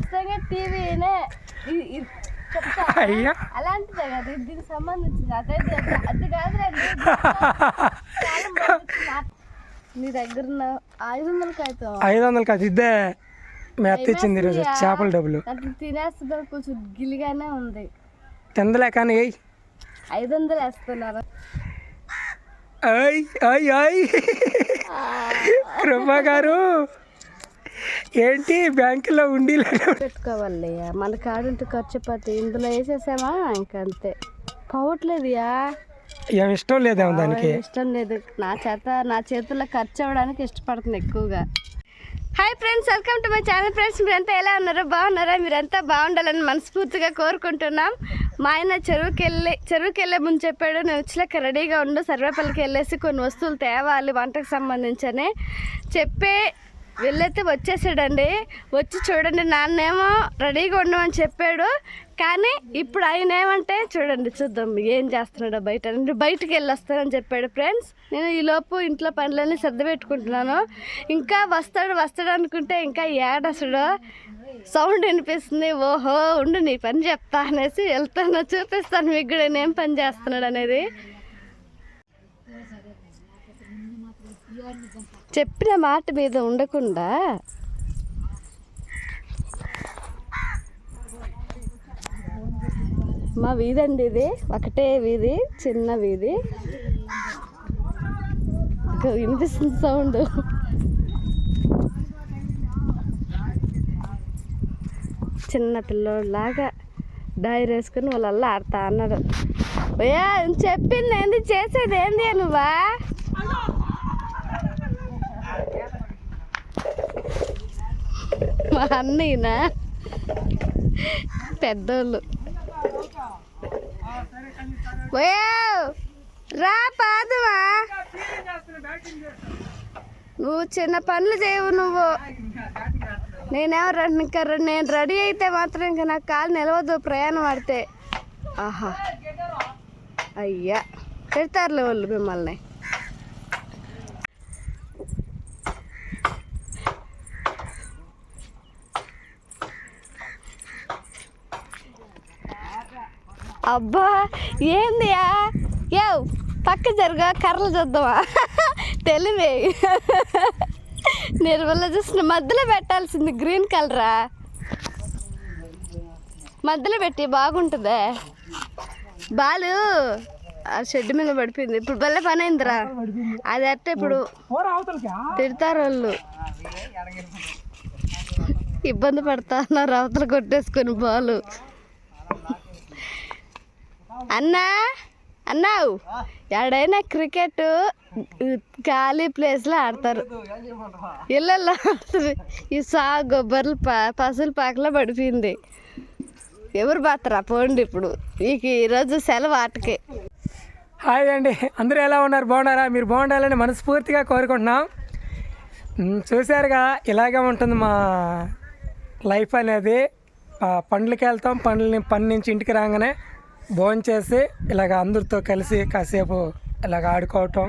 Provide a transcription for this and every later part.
ఖచ్చితంగా టీవీనే చెప్తా అయ్యా. అలాంటిదే కదా దీనికి సంబంధించింది. అదే అది- బాగుంది. నా- దగ్గర ఐదు వందల కాగితం ఐదు వందలు కాదు ఇద్దే మెత్త ఇచ్చింది ఈరోజు చేపల డబ్బులు. దాంట్లో తినేస్తుంది కొంచెం గిలిగానే ఉంది. తిందలే కానీ ఏయ్. ఐదు వందలు వేస్తున్నారు? అయ్ అయ్ అయ్ కృప గారు. ఏంటి బ్యాంకులో ఉండిలో? పెట్టుకోవాలి మన కాడుంటే ఖర్చు పట్టి ఇందులో వేసేసామా? ఇంకంతే. పోవట్లేదుయా? ఏం ఇష్టం లేదేమో దానికి. ఇష్టం లేదు. నా చేత నా చేతుల్లో ఖర్చు అవ్వడానికి ఇష్టపడుతుంది ఎక్కువగా. Hi friends welcome to my channel friends మీరంతా ఎలా ఉన్నారో బాగున్నారా? మీరంతా బాగుండాలని మనస్ఫూర్తిగా కోరుకుంటున్నాం. మా ఆయన చెరువుకి వెళ్ళి చెరువుకి వెళ్ళే ముందు చెప్పాడు నేను వచ్చాక రెడీగా ఉండు సర్వేపల్లికి వెళ్ళేసి కొన్ని వస్తువులు తేవాలి వంటకు సంబంధించని. చెప్పే వెళ్ళైతే వచ్చేసాడండి. వచ్చి చూడండి నాన్నేమో రెడీగా ఉండమని చెప్పాడు. కానీ ఇప్పుడు ఆయన ఏమంటే చూడండి చూద్దాం ఏం చేస్తున్నాడో బయట. అంటే బయటికి వెళ్ళొస్తానని చెప్పాడు ఫ్రెండ్స్. నేను ఈలోపు ఇంట్లో పనులన్నీ సర్ది పెట్టుకుంటున్నాను. ఇంకా వస్తాడు వస్తాడు అనుకుంటే ఇంకా ఏడసడు సౌండ్ వినిపిస్తుంది. ఓహో ఉండు నీ పని చెప్తా అనేసి వెళ్తాను. చూపిస్తాను మీకు కూడా నేను ఏం పని చేస్తున్నాడు అనేది. చెప్పిన మాట మీద ఉండకుండా మా వీధి అండి ఇది ఒకటే వీధి చిన్న వీధి. వినిపిస్తుంది సౌండ్. చిన్న పిల్లోడిలాగా డైరీ వేసుకుని వాళ్ళల్లా ఆడతా అన్నాడు. ఓయా చెప్పింది ఏంది? చేసేది ఏంది నువ్వా? మా అన్నయ్యనా పెద్దోళ్ళు రా పాదమా నువ్వు చిన్న పనులు చేయవు నువ్వు. నేనేమో ఇంకా రెండు నేను రెడీ అయితే మాత్రం ఇంకా నాకు కాలు నిలవదు ప్రయాణం ఆడితే. ఆహా. అయ్యా. పెడతారులే వాళ్ళు మిమ్మల్ని. అబ్బా ఏందియా? యో పక్క జరుగా కర్రలు చూద్దామా? తెలివే. నిర్మల చూసిన మధ్యలో పెట్టాల్సింది గ్రీన్ కలరా మధ్యలో పెట్టి బాగుంటుందే. బాలు ఆ షెడ్ మీద పడిపోయింది. ఇప్పుడు భలే పని అయిందిరా. అది అట్టే ఇప్పుడు తిడతారు వాళ్ళు. ఇబ్బంది పడతా ఉన్నారు అవతల కొట్టేసుకొని బాలు. అన్నా అన్నావు? ఎడైనా క్రికెట్ ఖాళీ ప్లేస్లో ఆడతారు. ఇళ్ళల్లో ఆడతారు ఈ సా గొబ్బర్లు పా పసులు పాకలో పడిపోయింది. ఎవరు బాతరా పోండి ఇప్పుడు. మీకు ఈరోజు సెలవు ఆటకి. హాయ్ అండి. అందరూ ఎలా ఉన్నారు? బాగున్నారా? మీరు బాగుండాలని మనస్ఫూర్తిగా కోరుకుంటున్నాం. చూశారుగా ఇలాగే ఉంటుంది మా లైఫ్ అనేది. పండ్లకి వెళ్తాం. పండ్లని పని నుంచి ఇంటికి రాగానే భోజనం చేసి ఇలాగ అందరితో కలిసి కాసేపు ఇలాగ ఆడుకోవటం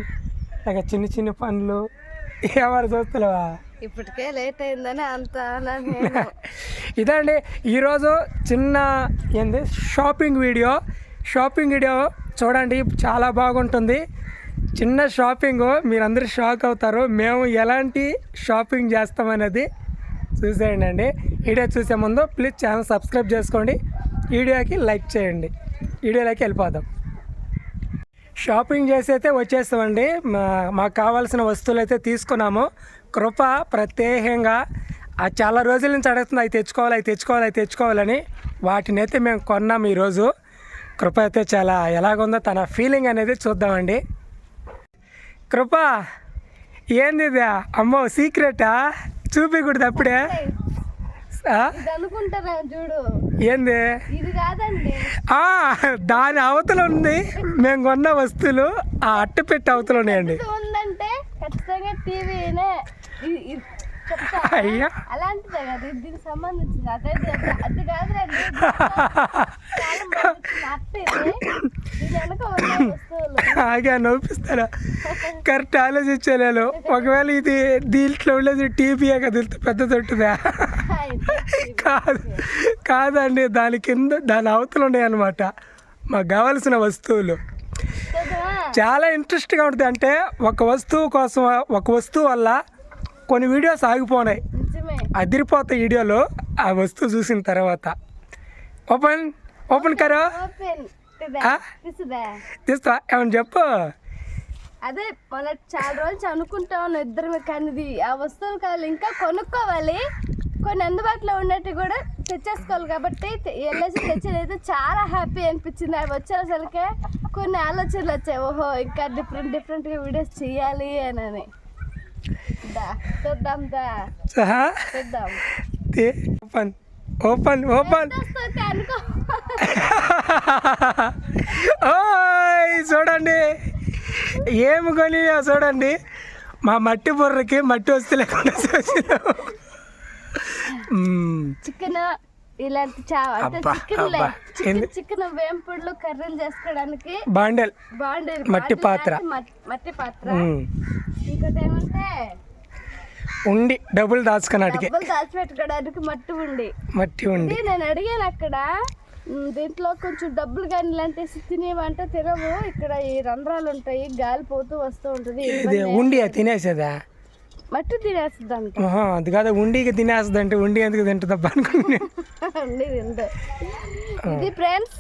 ఇలాగ చిన్న చిన్న పనులు ఎవరు చూస్తలేవా? ఇప్పటికే లేట్ అయిందని అంత ఇదండి ఈరోజు చిన్న ఏంది షాపింగ్ వీడియో. షాపింగ్ వీడియో చూడండి చాలా బాగుంటుంది. చిన్న షాపింగ్ మీరందరూ షాక్ అవుతారు. మేము ఎలాంటి షాపింగ్ చేస్తామనేది చూసేయండి అండి. వీడియో చూసే ముందు ప్లీజ్ ఛానల్ సబ్స్క్రైబ్ చేసుకోండి. వీడియోకి లైక్ చేయండి. వీడియోలోకి వెళ్ళిపోదాం. షాపింగ్ చేసి అయితే వచ్చేస్తామండి. మా మాకు కావాల్సిన వస్తువులు అయితే తీసుకున్నాము. కృప ప్రత్యేకంగా ఆ చాలా రోజుల నుంచి అడుగుతుంది అవి తెచ్చుకోవాలి అవి తెచ్చుకోవాలి అవి తెచ్చుకోవాలని. వాటిని అయితే మేము కొన్నాం ఈరోజు. కృప అయితే చాలా ఎలాగుందో తన ఫీలింగ్ అనేది చూద్దామండి. కృప ఏంది అమ్మో సీక్రెటా చూపించకూడదు అప్పుడే. అనుకుంటారా చూడు. ఏంది? ఇది కాదండి. ఆ, దాని అవతల ఉంది. మేము కొన్న వస్తువులు ఆ అట్టపెట్టి అవతల ఉన్నాయండి. ఉందంటే ఖచ్చితంగా టీవీనే. అయ్యా. అలాంటిదే కదా దీనికి సంబంధించింది. అదే అది-. అట్ట ఆగా నవ్విస్తారా కరెక్ట్ ఆలోచించలేను ఒకవేళ ఇది దీంట్లో ఉండేది టీవీయే కదా ఇంత పెద్ద తొట్టుదా కాదు. కాదండి దాని కింద దాని అవతలు ఉన్నాయి అన్నమాట. మాకు కావాల్సిన వస్తువులు. చాలా ఇంట్రెస్ట్గా ఉంటుంది. అంటే ఒక వస్తువు కోసం ఒక వస్తువు వల్ల కొన్ని వీడియోస్ ఆగిపోయినాయి నిజమే. అదిరిపోతాయి వీడియోలు. ఆ వస్తువు చూసిన తర్వాత. ఓపెన్ ఓపెన్ కరో. తీస్తా ఏమని చెప్పు. అదే మన చాలా రోజులు అనుకుంటా ఉన్నాం ఇద్దరు కానీ ఆ వస్తువులు కావాలి. ఇంకా కొనుక్కోవాలి. కొన్ని అందుబాటులో ఉన్నట్టు కూడా తెచ్చేసుకోవాలి కాబట్టి వెళ్ళేసి తెచ్చేది చాలా హ్యాపీ అనిపించింది. అవి వచ్చేసరికి కొన్ని ఆలోచనలు వచ్చాయి. ఓహో ఇంకా డిఫరెంట్ డిఫరెంట్గా వీడియోస్ చేయాలి అని చూద్దాం దా. చూద్దాం. Open open open. ఓయ్ చూడండి. ఏమి కొని చూడండి. మా మట్టి బుర్రకి మట్టి వస్తే లేకుండా. చికెన్ ఇలాంటి చికెన్ వేంపుడులు కర్రీలు చేసుకోవడానికి బాండెల్. బాగుండేది మట్టి పాత్ర. మట్టి పాత్ర. ఇంకోటి ఏమంటే ఉండి డబ్బులు డబ్బులు దాచిపెట్టుకోవడానికి మట్టి ఉండి. మట్టి ఉండి. నేను అడిగాను అక్కడ దీంట్లో కొంచెం డబ్బులు కానీ ఇలాంటి తినేవంటే తినవు. ఇక్కడ ఈ రంధ్రాలు ఉంటాయి గాలి పోతూ వస్తూ ఉంటుంది ఉండి తినేసేదా? మట్టి తినేస్తుందంట. ఆహా, అది కాదు ఉండికి తినేస్తుంది అంటే ఉండి ఎందుకు తింటుందబ్బా తింటే. ఇది ఫ్రెండ్స్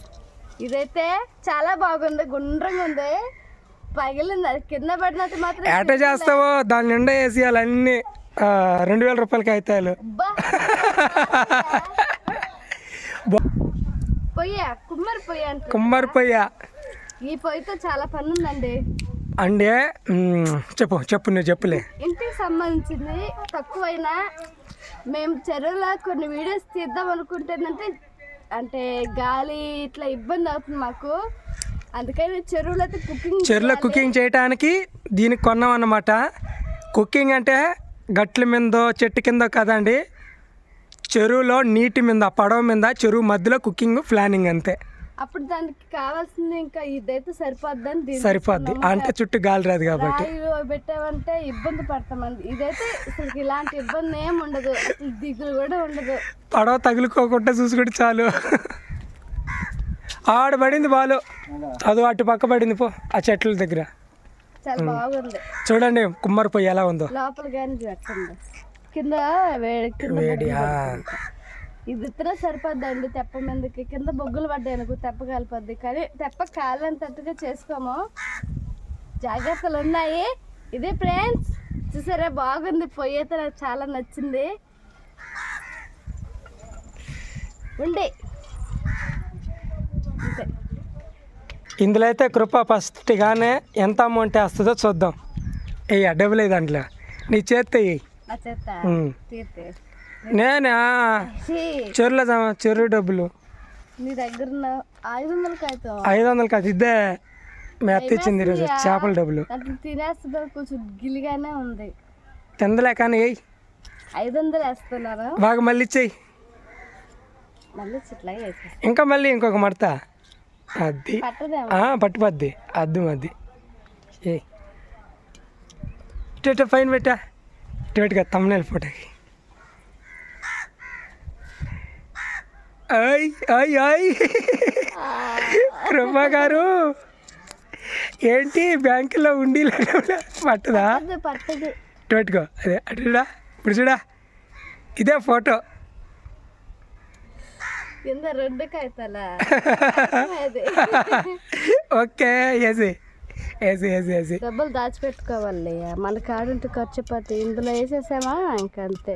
ఇదైతే చాలా బాగుంది గుండ్రంగా ఉంది. పగిలింది అది కింద పడినట్టు మాత్రం ఏట చేస్తావో? దాని నిండా వేసేయాలి అన్ని. రెండు వేల రూపాయలకి అవుతాయి అబ్బా. పొయ్య కుమ్మరి పొయ్య కుమ్మరి పొయ్య. ఈ పొయ్యితో చాలా పని ఉందండి అంటే చెప్పు చెప్పు నువ్వు చెప్పులే. ఇంటికి సంబంధించింది తక్కువైనా మేము చెరువులో కొన్ని వీడియోస్ తీద్దాం అనుకుంటేనంటే అంటే గాలి ఇట్లా ఇబ్బంది అవుతుంది మాకు. అందుకని చెరువులో అయితే కుకింగ్ చెరువులో కుకింగ్ చేయడానికి దీనికి కొన్నాం అన్నమాట. కుకింగ్ అంటే గట్ల మీదో చెట్టు కింద కదండి. చెరువులో నీటి మీద పడవ మీద చెరువు మధ్యలో కుకింగ్ ప్లానింగ్ అంతే. అప్పుడు దానికి కావాల్సింది ఇంకా ఇదైతే సరిపోద్దని దీన్ని సరిపోద్ది. అంటే చుట్టూ గాలి రాదు కాబట్టి. పెట్టామంటే ఇబ్బంది పడతామండి. ఇదైతే అసలు ఇలాంటి ఇబ్బంది ఏం ఉండదు. అసలు దిగులు కూడా ఉండదు. పడవ తగులుకోకుండా చూసుకుంటే చాలు. ఆడ పడింది బాలు. అది అటు పక్క పడింది పో ఆ చెట్ల దగ్గర. చూడండి కుమ్మరి పొయ్యి ఎలా ఉందో. లోపల కానీ కింద వేడి. ఇది ఇతర సరిపోద్దండి తెప్ప మీదకి. కింద బొగ్గులు పడ్డాయి అనుకో తెప్ప కాలిపోద్ది. కానీ తెప్ప కాలంతట్టుగా చేసుకోము. జాగ్రత్తలు ఉన్నాయి. ఇది ఫ్రెండ్స్ చూసారా? బాగుంది. పొయ్యి అయితే నాకు చాలా నచ్చింది. ఉండి. అంతే. ఇందులో అయితే కృప ఫస్ట్గానే ఎంత అమౌంట్ వేస్తుందో చూద్దాం. వెయ్యి డబ్బులు దాంట్లో? నీ చేత నేనా? చెరువులో చెరువు డబ్బులు. నీ దగ్గర ఐదు వందలకి అవుతాం ఐదు వందలు కాదు ఇద్దే మీ అత్త ఇచ్చింది ఈరోజు చేపల డబ్బులు. తినేస్తుంది కొంచెం గిలిగానే ఉంది. తిందలే కానీ వెయ్యి ఐదు వందలు వేస్తున్నారు? బాగా మళ్ళీ ఇచ్చేయి. మళ్ళీ ఇంకా మళ్ళీ ఇంకొక మడత. అది. ఆ, పట్టుపద్ది. అద్దు మద్ది ఏ పైన పెట్టా. ఇటు పెట్టుగా తమ్మునేలు ఫోటోకి అయ్ అయ్ అయ్ కృపా గారు ఏంటి బ్యాంకులో ఉండి పట్టదా? పెట్టుకో అదే అటు చూడా ఇప్పుడు చూడా. ఇదే ఫోటో. కింద రెండు కాగితాలా ఓకే వేసి వేసి వేసి వేసి డబ్బులు దాచిపెట్టుకోవాలి మన కాడుంటే ఖర్చు పట్టి ఇందులో వేసేసామా? ఇంకా అంతే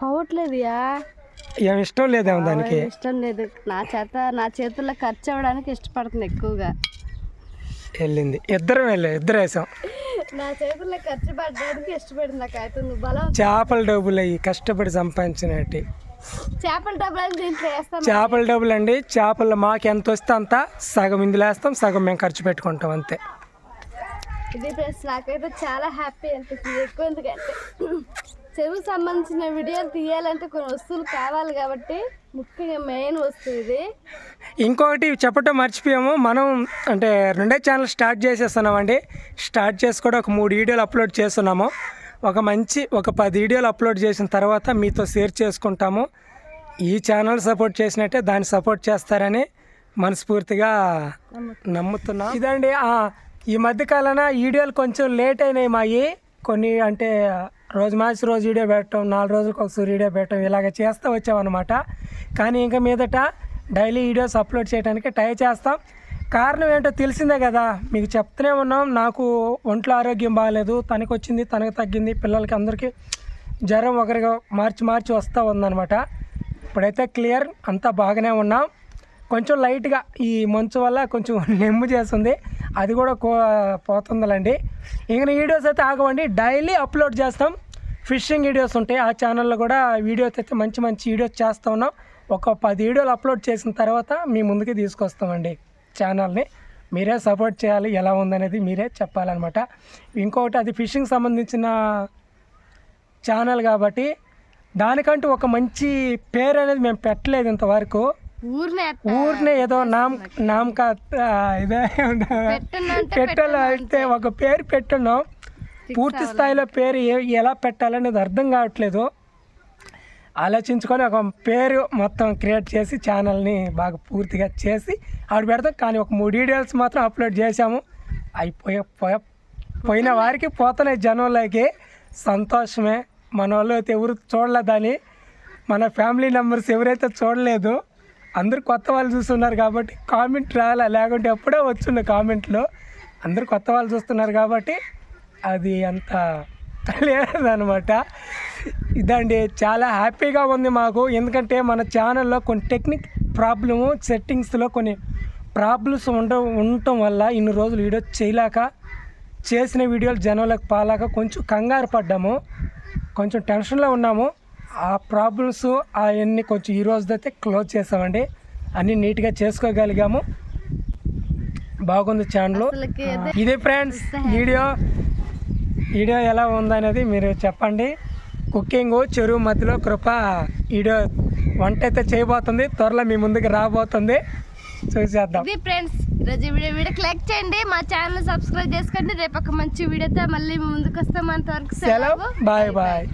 పోవట్లేదుయా? ఇష్టం లేదేమో దానికి. ఇష్టం లేదు. నా చేత నా చేతుల్లో ఖర్చు అవ్వడానికి ఇష్టపడుతుంది ఎక్కువగా. వెళ్ళింది. ఇద్దరం వెళ్ళాం ఇద్దరు వేసాం. నా చేతుల్లో ఖర్చు పడడానికి ఇష్టపడింది నాకు అయితే. నువ్వు బలం చేపల డబ్బులు అయ్యి కష్టపడి సంపాదించినట్టు. చేపల డబ్బులు అని దీంట్లో వేస్తాం చేపల డబ్బులు అండి చేపలు మాకు ఎంత వస్తే అంత సగం ఇందులో వేస్తాం సగం మేము ఖర్చు పెట్టుకుంటాం అంతే. ఇది ప్లస్ నాకైతే చాలా హ్యాపీ అనిపిస్తుంది ఎక్కువ ఎందుకంటే. చెరువు సంబంధించిన వీడియోలు తీయాలంటే కొన్ని వస్తువులు కావాలి కాబట్టి ముఖ్యంగా మెయిన్ వస్తువు ఇది. ఇంకొకటి చెప్పటం మర్చిపోయాము. మనం అంటే రెండే ఛానల్ స్టార్ట్ చేసేస్తున్నామండి. స్టార్ట్ చేసి కూడా ఒక మూడు వీడియోలు అప్లోడ్ చేస్తున్నాము. ఒక మంచి ఒక పది వీడియోలు అప్లోడ్ చేసిన తర్వాత మీతో షేర్ చేసుకుంటాము. ఈ ఛానల్ సపోర్ట్ చేసినట్టే దాన్ని సపోర్ట్ చేస్తారని మనస్ఫూర్తిగా నమ్ముతున్నాం. ఇదండి ఆ, ఈ మధ్య కాలాన వీడియోలు కొంచెం లేట్ అయినాయి మాయి. కొన్ని అంటే రోజు మార్చి రోజు వీడియో పెట్టడం నాలుగు రోజులకు ఒకసారి వీడియో పెట్టడం ఇలాగ చేస్తూ వచ్చామన్నమాట. కానీ ఇంకా మీదట డైలీ వీడియోస్ అప్లోడ్ చేయడానికి ట్రై చేస్తాం. కారణం ఏంటో తెలిసిందే కదా మీకు చెప్తూనే ఉన్నాం నాకు ఒంట్లో ఆరోగ్యం బాగాలేదు తనకు వచ్చింది తనకు తగ్గింది పిల్లలకి అందరికీ జ్వరం ఒకరిగా మార్చి మార్చి వస్తూ ఉందన్నమాట. ఇప్పుడైతే క్లియర్ అంతా బాగానే ఉన్నాం. కొంచెం లైట్గా ఈ మంచు వల్ల కొంచెం నెమ్ము చేస్తుంది. అది కూడా కో పోతుందిలండి. ఇంక వీడియోస్ అయితే ఆగవండి. డైలీ అప్లోడ్ చేస్తాం. ఫిషింగ్ వీడియోస్ ఉంటాయి. ఆ ఛానల్లో కూడా వీడియోస్ అయితే మంచి మంచి వీడియోస్ చేస్తూ ఉన్నాం. ఒక పది వీడియోలు అప్లోడ్ చేసిన తర్వాత మీ ముందుకి తీసుకొస్తామండి ఛానల్ని. మీరే సపోర్ట్ చేయాలి. ఎలా ఉందనేది మీరే చెప్పాలన్నమాట. ఇంకొకటి అది ఫిషింగ్ సంబంధించిన ఛానల్ కాబట్టి దానికంటూ ఒక మంచి పేరు అనేది మేము పెట్టలేదు ఇంతవరకు. ఊరినే ఏదో నామ్ నామక ఇదే పెట్టాలి? అంటే ఒక పేరు పెట్టున్నాం పూర్తి స్థాయిలో పేరు ఎలా పెట్టాలనేది అర్థం కావట్లేదు. ఆలోచించుకొని ఒక పేరు మొత్తం క్రియేట్ చేసి ఛానల్ని బాగా పూర్తిగా చేసి ఆవిడ పెడతాం. కానీ ఒక మూడు వీడియోస్ మాత్రం అప్లోడ్ చేశాము. అయిపోయే పోయ పోయిన వారికి పోతున్నాయి జనంలోకి. సంతోషమే. మన వాళ్ళు అయితే ఎవరు చూడలేదని. మన ఫ్యామిలీ మెంబర్స్ ఎవరైతే చూడలేదు అందరు కొత్త వాళ్ళు చూస్తున్నారు కాబట్టి కామెంట్ రాలే? లేకుంటే ఎప్పుడో వచ్చుండే కామెంట్లో అందరు కొత్త వాళ్ళు చూస్తున్నారు కాబట్టి అది అంత లేదనమాట ఇదండి చాలా హ్యాపీగా ఉంది మాకు. ఎందుకంటే మన ఛానల్లో కొన్ని టెక్నిక్ ప్రాబ్లము సెట్టింగ్స్లో కొన్ని ప్రాబ్లమ్స్ ఉండ ఉండటం వల్ల ఇన్ని రోజులు వీడియో చేయలేక చేసిన వీడియోలు జనంలోకి పాలాక కొంచెం కంగారు పడ్డాము. కొంచెం టెన్షన్లో ఉన్నాము. ఆ ప్రాబ్లమ్స్ అవన్నీ కొంచెం ఈ రోజుదైతే క్లోజ్ చేసామండి. అన్నీ నీట్గా చేసుకోగలిగాము. బాగుంది ఛానల్. ఇది ఫ్రెండ్స్ వీడియో. వీడియో ఎలా ఉందనేది మీరు చెప్పండి. కుకింగ్ చెరువు మధ్యలో కృప వీడియో వంట అయితే చేయబోతుంది. త్వరలో మీ ముందుకు రాబోతుంది. చూసేద్దాం. ఫ్రెండ్స్ ఈరోజు వీడియో వీడియోకి లైక్ చేయండి. మా ఛానల్ సబ్స్క్రైబ్ చేసుకోండి. రేపు ఒక మంచి వీడియోతో మళ్ళీ ముందుకు వస్తాం అంతవరకు సెలవు. Bye bye.